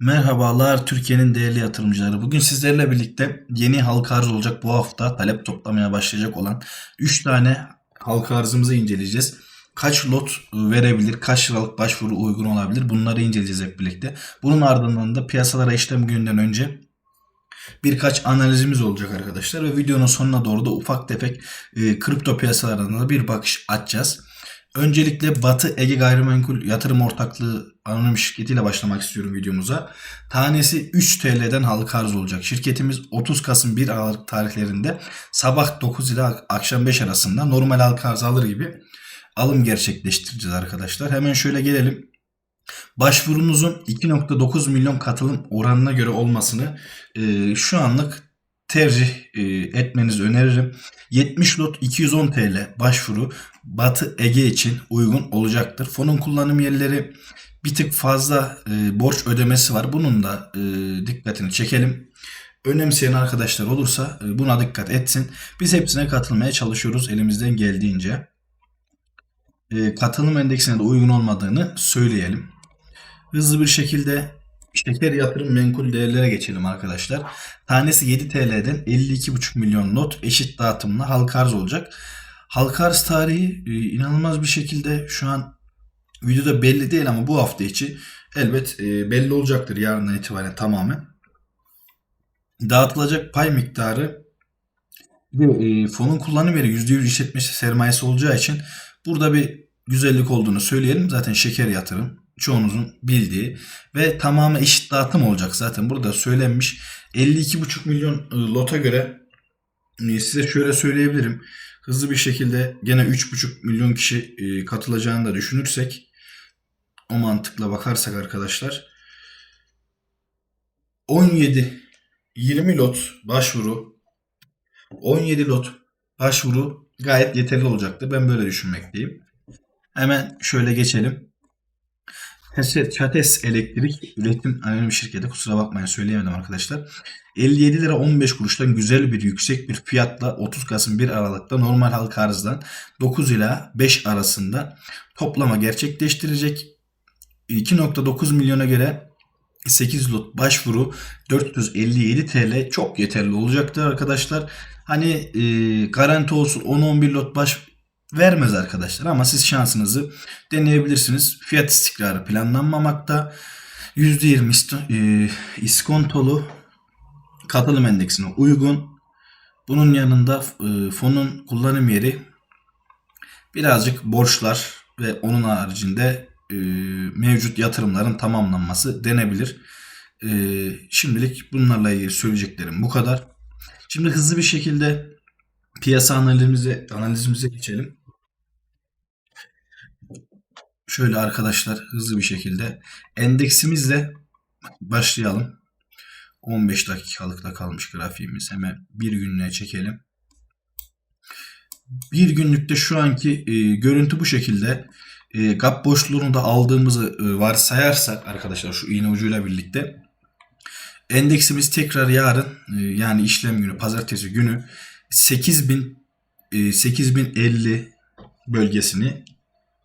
Merhabalar Türkiye'nin değerli yatırımcıları. Bugün sizlerle birlikte yeni halka arz olacak bu hafta talep toplamaya başlayacak olan 3 tane halka arzımızı inceleyeceğiz. Kaç lot verebilir, kaç liralık başvuru uygun olabilir bunları inceleyeceğiz hep birlikte. Bunun ardından da piyasalara işlem gününden önce birkaç analizimiz olacak arkadaşlar ve videonun sonuna doğru da ufak tefek e, kripto piyasalarına da bir bakış atacağız. Öncelikle Batı Ege Gayrimenkul Yatırım Ortaklığı anonim şirketiyle başlamak istiyorum videomuza. Tanesi 3 TL'den halka arz olacak. Şirketimiz 30 Kasım 1 Aralık tarihlerinde sabah 9 ile akşam 5 arasında normal halka arz alır gibi alım gerçekleştireceğiz arkadaşlar. Hemen şöyle gelelim. Başvurunuzun 2.9 milyon katılım oranına göre olmasını e, şu anlık tercih e, etmenizi öneririm. 70 lot 210 TL başvuru Batı Ege için uygun olacaktır. Fonun kullanım yerleri bir tık fazla e, borç ödemesi var. Bunun da e, dikkatini çekelim. Önemseyen arkadaşlar olursa e, buna dikkat etsin. Biz hepsine katılmaya çalışıyoruz elimizden geldiğince. E, katılım endeksine de uygun olmadığını söyleyelim. Hızlı bir şekilde şeker yatırım menkul değerlere geçelim arkadaşlar. Tanesi 7 TL'den 52,5 milyon not eşit dağıtımla halka arz olacak. Halka arz tarihi e, inanılmaz bir şekilde şu an videoda belli değil ama bu hafta içi elbet e, belli olacaktır yarından itibaren tamamen. Dağıtılacak pay miktarı ve e, fonun kullanım yeri %100 işletme sermayesi olacağı için burada bir güzellik olduğunu söyleyelim. Zaten şeker yatırım çoğunuzun bildiği ve tamamı eşit dağıtım olacak zaten burada söylenmiş. 52,5 milyon e, lota göre e, size şöyle söyleyebilirim. Hızlı bir şekilde gene 3,5 milyon kişi e, katılacağını da düşünürsek o mantıkla bakarsak arkadaşlar 17 20 lot başvuru 17 lot başvuru gayet yeterli olacaktır. Ben böyle düşünmekteyim. Hemen şöyle geçelim. Çates, Çates Elektrik Üretim Anonim Şirketi kusura bakmayın söyleyemedim arkadaşlar. 57 lira 15 kuruştan güzel bir yüksek bir fiyatla 30 Kasım 1 Aralık'ta normal halka arzdan 9 ila 5 arasında toplama gerçekleştirecek. 2.9 milyona göre 8 lot başvuru 457 TL çok yeterli olacaktır arkadaşlar. Hani e, garanti olsun 10-11 lot baş vermez arkadaşlar ama siz şansınızı deneyebilirsiniz. Fiyat istikrarı planlanmamakta. %20 isto- e, iskontolu katılım endeksine uygun. Bunun yanında e, fonun kullanım yeri birazcık borçlar ve onun haricinde e, mevcut yatırımların tamamlanması denebilir. Şimdilik bunlarla ilgili söyleyeceklerim bu kadar. Şimdi hızlı bir şekilde piyasa analizimize, analizimize geçelim. Şöyle arkadaşlar hızlı bir şekilde endeksimizle başlayalım. 15 dakikalıkta kalmış grafiğimiz. Hemen bir günlüğe çekelim. Bir günlükte şu anki e, görüntü bu şekilde. E, gap boşluğunu da aldığımızı e, varsayarsak arkadaşlar şu iğne ucuyla birlikte endeksimiz tekrar yarın e, yani işlem günü pazartesi günü 8000 e, 8050 bölgesini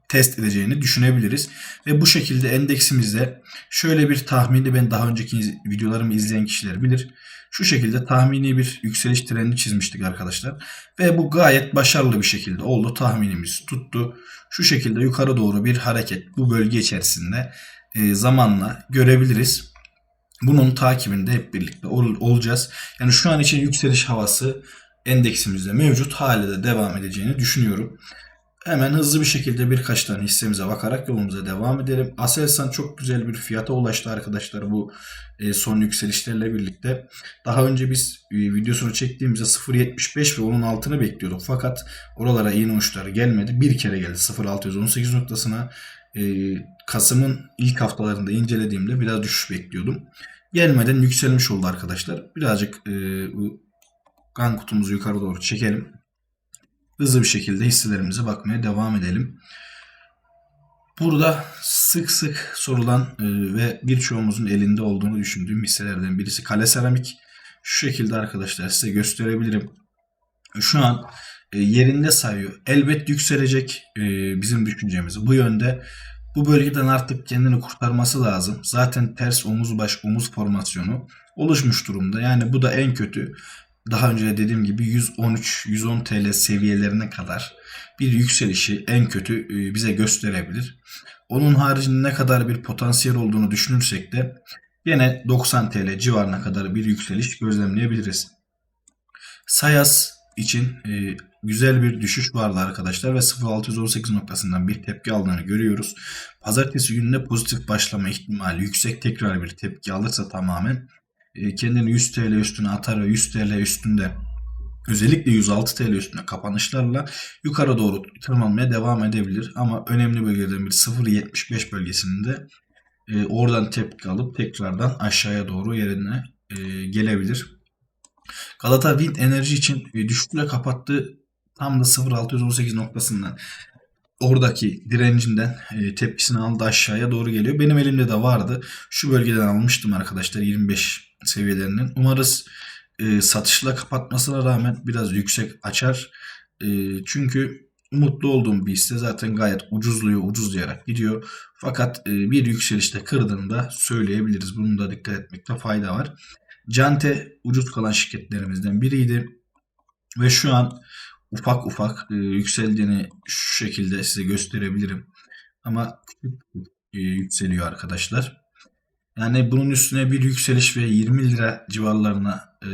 test edeceğini düşünebiliriz. Ve bu şekilde endeksimizde şöyle bir tahmini ben daha önceki videolarımı izleyen kişiler bilir. Şu şekilde tahmini bir yükseliş trendi çizmiştik arkadaşlar. Ve bu gayet başarılı bir şekilde oldu. Tahminimiz tuttu. Şu şekilde yukarı doğru bir hareket bu bölge içerisinde e, zamanla görebiliriz. Bunun takibinde hep birlikte ol- olacağız. Yani şu an için yükseliş havası endeksimizde mevcut. Hale de devam edeceğini düşünüyorum. Hemen hızlı bir şekilde birkaç tane hissemize bakarak yolumuza devam edelim. Aselsan çok güzel bir fiyata ulaştı arkadaşlar bu e, son yükselişlerle birlikte. Daha önce biz e, videosunu çektiğimizde 0.75 ve onun altını bekliyorduk. Fakat oralara iğne uçları gelmedi. Bir kere geldi 0.618 noktasına. E, Kasım'ın ilk haftalarında incelediğimde biraz düşüş bekliyordum. Gelmeden yükselmiş oldu arkadaşlar. Birazcık kan kutumuzu yukarı doğru çekelim hızlı bir şekilde hisselerimize bakmaya devam edelim. Burada sık sık sorulan e, ve birçoğumuzun elinde olduğunu düşündüğüm hisselerden birisi Kale Seramik. Şu şekilde arkadaşlar size gösterebilirim. Şu an e, yerinde sayıyor. Elbet yükselecek e, bizim düşüncemiz bu yönde. Bu bölgeden artık kendini kurtarması lazım. Zaten ters omuz baş omuz formasyonu oluşmuş durumda. Yani bu da en kötü daha önce de dediğim gibi 113-110 TL seviyelerine kadar bir yükselişi en kötü e, bize gösterebilir. Onun haricinde ne kadar bir potansiyel olduğunu düşünürsek de yine 90 TL civarına kadar bir yükseliş gözlemleyebiliriz. Sayas için e, güzel bir düşüş vardı arkadaşlar ve 0618 noktasından bir tepki aldığını görüyoruz. Pazartesi gününe pozitif başlama ihtimali yüksek tekrar bir tepki alırsa tamamen kendini 100 TL üstüne atar ve 100 TL üstünde özellikle 106 TL üstüne kapanışlarla yukarı doğru tırmanmaya devam edebilir. Ama önemli bölgelerden bir 0.75 bölgesinde e, oradan tepki alıp tekrardan aşağıya doğru yerine e, gelebilir. Galata Wind Enerji için e, düşüşle kapattı. Tam da 0.618 noktasından oradaki direncinden e, tepkisini aldı aşağıya doğru geliyor. Benim elimde de vardı. Şu bölgeden almıştım arkadaşlar 25 seviyelerinden. Umarız e, satışla kapatmasına rağmen biraz yüksek açar. E, çünkü mutlu olduğum bir hisse zaten gayet ucuzluyor, ucuzlayarak gidiyor. Fakat e, bir yükselişte kırdığında söyleyebiliriz. Bunu da dikkat etmekte fayda var. Cante ucuz kalan şirketlerimizden biriydi. Ve şu an ufak ufak e, yükseldiğini şu şekilde size gösterebilirim. Ama e, yükseliyor arkadaşlar. Yani bunun üstüne bir yükseliş ve 20 lira civarlarına e,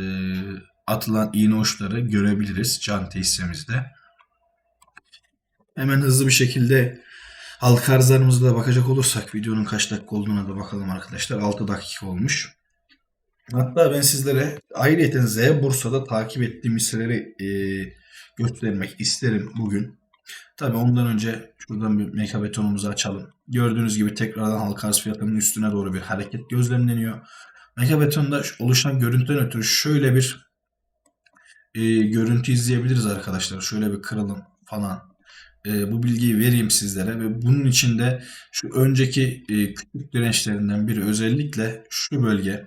atılan iğne uçları görebiliriz Cante hissemizde. Hemen hızlı bir şekilde halka arzlarımıza da bakacak olursak videonun kaç dakika olduğuna da bakalım arkadaşlar. 6 dakika olmuş. Hatta ben sizlere ayrıyeten Z Bursa'da takip ettiğim hisseleri e, göstermek isterim bugün. Tabi ondan önce şuradan bir meka betonumuzu açalım. Gördüğünüz gibi tekrardan halka arz fiyatının üstüne doğru bir hareket gözlemleniyor. Meka betonda oluşan görüntüden ötürü şöyle bir e, görüntü izleyebiliriz arkadaşlar. Şöyle bir kırılım falan. E, bu bilgiyi vereyim sizlere ve bunun içinde şu önceki e, küçük dirençlerinden biri özellikle şu bölge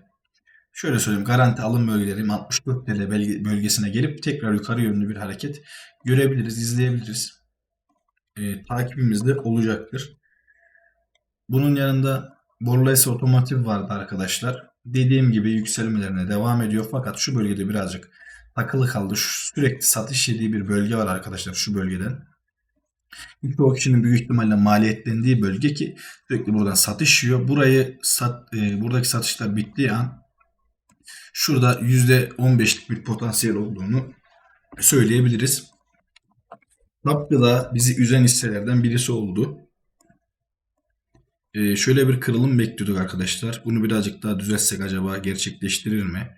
şöyle söyleyeyim garanti alım bölgeleri 64 TL bölgesine gelip tekrar yukarı yönlü bir hareket görebiliriz, izleyebiliriz. E, takibimizde olacaktır. Bunun yanında Borlays Otomotiv vardı arkadaşlar. Dediğim gibi yükselmelerine devam ediyor fakat şu bölgede birazcık takılı kaldı. Şu, sürekli satış yediği bir bölge var arkadaşlar şu bölgeden. Birçok kişinin büyük ihtimalle maliyetlendiği bölge ki sürekli buradan satış yiyor. Burayı sat, e, buradaki satışlar bittiği an şurada %15'lik bir potansiyel olduğunu söyleyebiliriz. Tapgı da bizi üzen hisselerden birisi oldu. Ee, şöyle bir kırılım bekliyorduk arkadaşlar. Bunu birazcık daha düzeltsek acaba gerçekleştirir mi?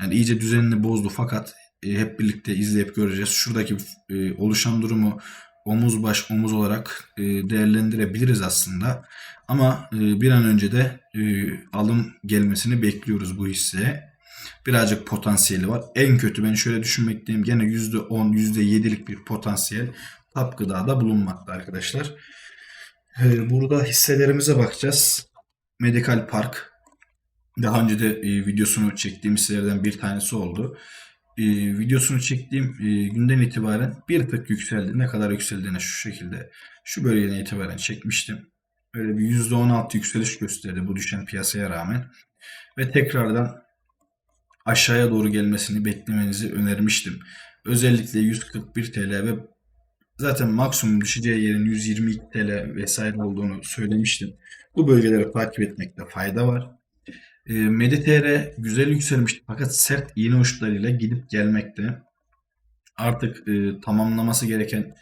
Yani iyice düzenini bozdu fakat e, hep birlikte izleyip göreceğiz. Şuradaki e, oluşan durumu omuz baş omuz olarak e, değerlendirebiliriz aslında. Ama e, bir an önce de e, alım gelmesini bekliyoruz bu hisseye. Birazcık potansiyeli var. En kötü ben şöyle düşünmekteyim. Gene %10, %7'lik bir potansiyel tap gıdada bulunmakta arkadaşlar. E, burada hisselerimize bakacağız. Medical Park. Daha önce de e, videosunu çektiğim hisselerden bir tanesi oldu e, videosunu çektiğim e, günden itibaren bir tık yükseldi. Ne kadar yükseldiğine şu şekilde şu bölgeden itibaren çekmiştim. Böyle bir %16 yükseliş gösterdi bu düşen piyasaya rağmen. Ve tekrardan aşağıya doğru gelmesini beklemenizi önermiştim. Özellikle 141 TL ve zaten maksimum düşeceği yerin 122 TL vesaire olduğunu söylemiştim. Bu bölgeleri takip etmekte fayda var. E, güzel yükselmişti fakat sert iğne uçlarıyla gidip gelmekte. Artık e, tamamlaması gereken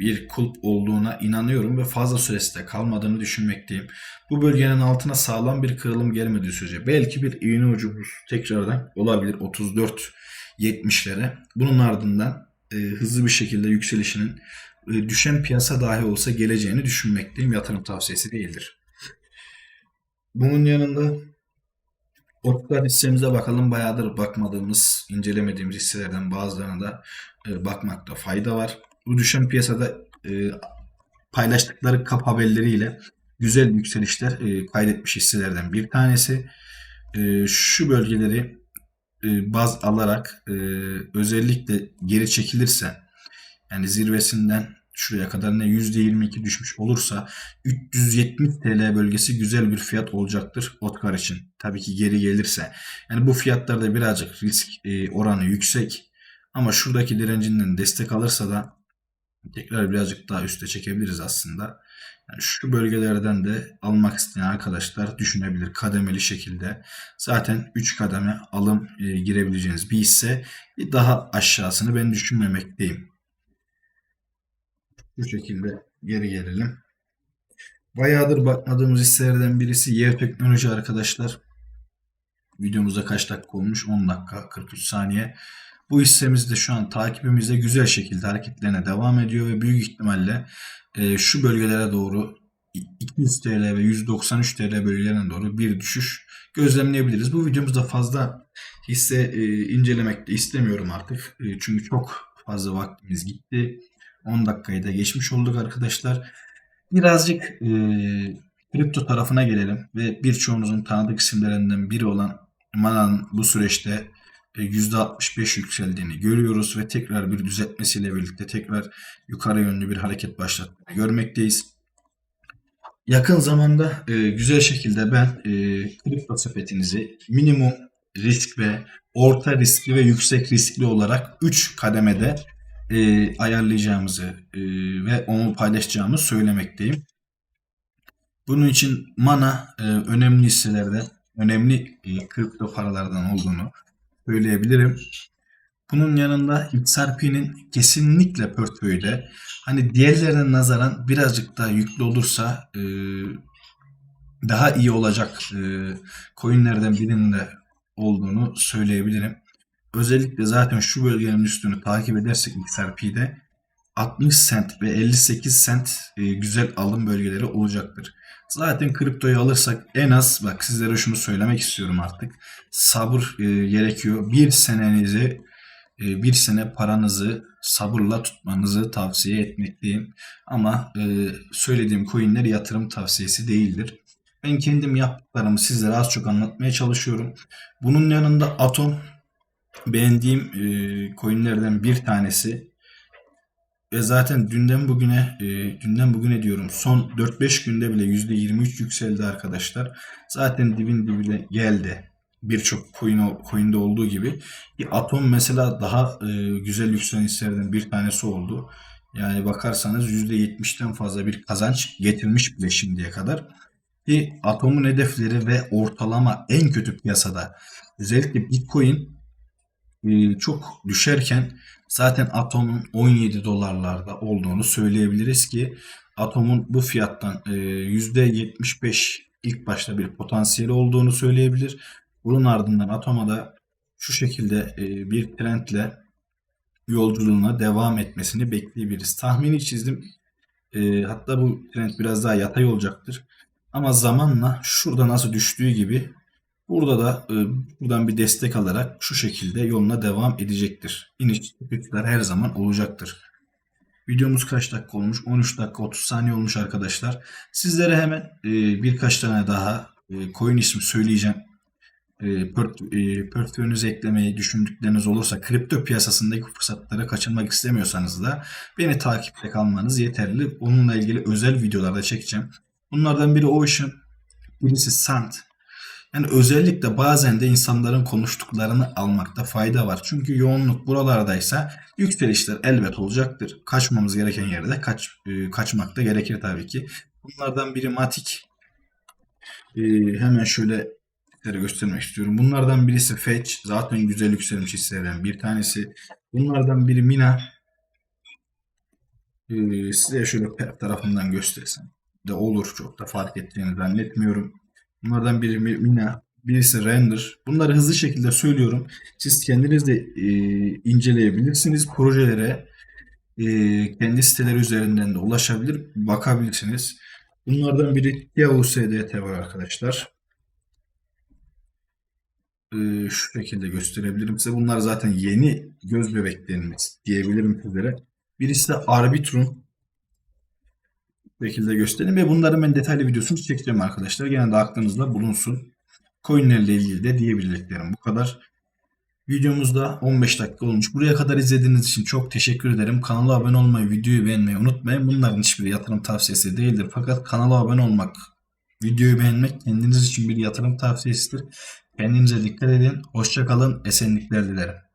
bir kulp olduğuna inanıyorum ve fazla süresi de kalmadığını düşünmekteyim. Bu bölgenin altına sağlam bir kırılım gelmediği sürece belki bir iğne ucu tekrardan olabilir 34 70'lere. Bunun ardından e, hızlı bir şekilde yükselişinin e, düşen piyasa dahi olsa geleceğini düşünmekteyim. Yatırım tavsiyesi değildir. Bunun yanında Ortaklar hissemize bakalım. Bayağıdır bakmadığımız, incelemediğimiz hisselerden bazılarına da e, bakmakta fayda var. Bu düşen piyasada e, paylaştıkları kap haberleriyle güzel yükselişler e, kaydetmiş hisselerden bir tanesi. E, şu bölgeleri e, baz alarak e, özellikle geri çekilirse yani zirvesinden şuraya kadar ne %22 düşmüş olursa 370 TL bölgesi güzel bir fiyat olacaktır Otkar için. Tabii ki geri gelirse. Yani bu fiyatlarda birazcık risk e, oranı yüksek. Ama şuradaki direncinden destek alırsa da tekrar birazcık daha üste çekebiliriz aslında. Yani şu bölgelerden de almak isteyen arkadaşlar düşünebilir kademeli şekilde. Zaten 3 kademe alım e, girebileceğiniz bir hisse. Daha aşağısını ben düşünmemekteyim. Bu şekilde geri gelelim. Bayağıdır bakmadığımız hisselerden birisi Yer Teknoloji arkadaşlar. Videomuzda kaç dakika olmuş? 10 dakika 43 saniye. Bu hissemiz de şu an takibimizde güzel şekilde hareketlerine devam ediyor ve büyük ihtimalle e, şu bölgelere doğru 200 TL ve 193 TL bölgelerine doğru bir düşüş gözlemleyebiliriz. Bu videomuzda fazla hisse e, incelemek de istemiyorum artık. E, çünkü çok fazla vaktimiz gitti. 10 dakikayı da geçmiş olduk arkadaşlar. Birazcık e, kripto tarafına gelelim ve birçoğunuzun tanıdık isimlerinden biri olan Mana'nın bu süreçte %65 yükseldiğini görüyoruz ve tekrar bir düzeltmesiyle birlikte tekrar yukarı yönlü bir hareket başlattığını görmekteyiz. Yakın zamanda e, güzel şekilde ben e, kripto sepetinizi minimum risk ve orta riskli ve yüksek riskli olarak 3 kademede e, ayarlayacağımızı e, ve onu paylaşacağımı söylemekteyim. Bunun için Mana e, önemli hisselerde önemli e, kripto paralardan olduğunu söyleyebilirim. Bunun yanında XRP'nin kesinlikle portföyde hani diğerlerine nazaran birazcık daha yüklü olursa e, daha iyi olacak e, coinlerden birinde olduğunu söyleyebilirim. Özellikle zaten şu bölgenin üstünü takip edersek XRP'de 60 cent ve 58 cent e, güzel alım bölgeleri olacaktır. Zaten kriptoyu alırsak en az bak sizlere şunu söylemek istiyorum artık. Sabır e, gerekiyor. Bir senenizi e, bir sene paranızı sabırla tutmanızı tavsiye etmekteyim. Ama söylediğim coinler yatırım tavsiyesi değildir. Ben kendim yaptıklarımı sizlere az çok anlatmaya çalışıyorum. Bunun yanında Atom beğendiğim coinlerden bir tanesi. Ve zaten dünden bugüne, e, dünden bugüne diyorum son 4-5 günde bile %23 yükseldi arkadaşlar. Zaten dibin dibine geldi. Birçok coin, coin'de olduğu gibi. Bir Atom mesela daha e, güzel yükselen hisselerden bir tanesi oldu. Yani bakarsanız %70'ten fazla bir kazanç getirmiş bile şimdiye kadar. Ki Atom'un hedefleri ve ortalama en kötü piyasada özellikle Bitcoin çok düşerken zaten Atom'un 17 dolarlarda olduğunu söyleyebiliriz ki Atom'un bu fiyattan e, %75 ilk başta bir potansiyeli olduğunu söyleyebilir. Bunun ardından Atom'a da şu şekilde e, bir trendle yolculuğuna devam etmesini bekleyebiliriz. Tahmini çizdim. E, hatta bu trend biraz daha yatay olacaktır. Ama zamanla şurada nasıl düştüğü gibi burada da e, buradan bir destek alarak şu şekilde yoluna devam edecektir. İniş çıkışlar her zaman olacaktır. Videomuz kaç dakika olmuş? 13 dakika 30 saniye olmuş arkadaşlar. Sizlere hemen e, birkaç tane daha e, coin ismi söyleyeceğim. E, e, portföyünüze eklemeyi düşündükleriniz olursa kripto piyasasındaki fırsatları kaçırmak istemiyorsanız da beni takipte kalmanız yeterli. Onunla ilgili özel videolarda çekeceğim. Bunlardan biri Ocean, birisi Sand. Yani özellikle bazen de insanların konuştuklarını almakta fayda var. Çünkü yoğunluk buralardaysa yükselişler elbet olacaktır. Kaçmamız gereken yerde kaç, e, kaçmak da gerekir tabii ki. Bunlardan biri Matic. E, hemen şöyle göstermek istiyorum. Bunlardan birisi Fetch. Zaten güzel yükselmiş hisselerden bir tanesi. Bunlardan biri Mina. E, size şöyle tarafından göstersem de olur. Çok da fark ettiğini zannetmiyorum. Bunlardan biri Mina, birisi Render. Bunları hızlı şekilde söylüyorum. Siz kendiniz de e, inceleyebilirsiniz. Projelere e, kendi siteleri üzerinden de ulaşabilir, bakabilirsiniz. Bunlardan biri TAUSDT var arkadaşlar. E, şu şekilde gösterebilirim size. Bunlar zaten yeni göz bebeklerimiz diyebilirim sizlere. Birisi de Arbitrum şekilde göstereyim ve bunların ben detaylı videosunu çekeceğim arkadaşlar. Gene de aklınızda bulunsun. Coinlerle ilgili de diyebileceklerim bu kadar. Videomuzda 15 dakika olmuş. Buraya kadar izlediğiniz için çok teşekkür ederim. Kanala abone olmayı, videoyu beğenmeyi unutmayın. Bunların hiçbir yatırım tavsiyesi değildir. Fakat kanala abone olmak, videoyu beğenmek kendiniz için bir yatırım tavsiyesidir. Kendinize dikkat edin. Hoşça kalın. Esenlikler dilerim.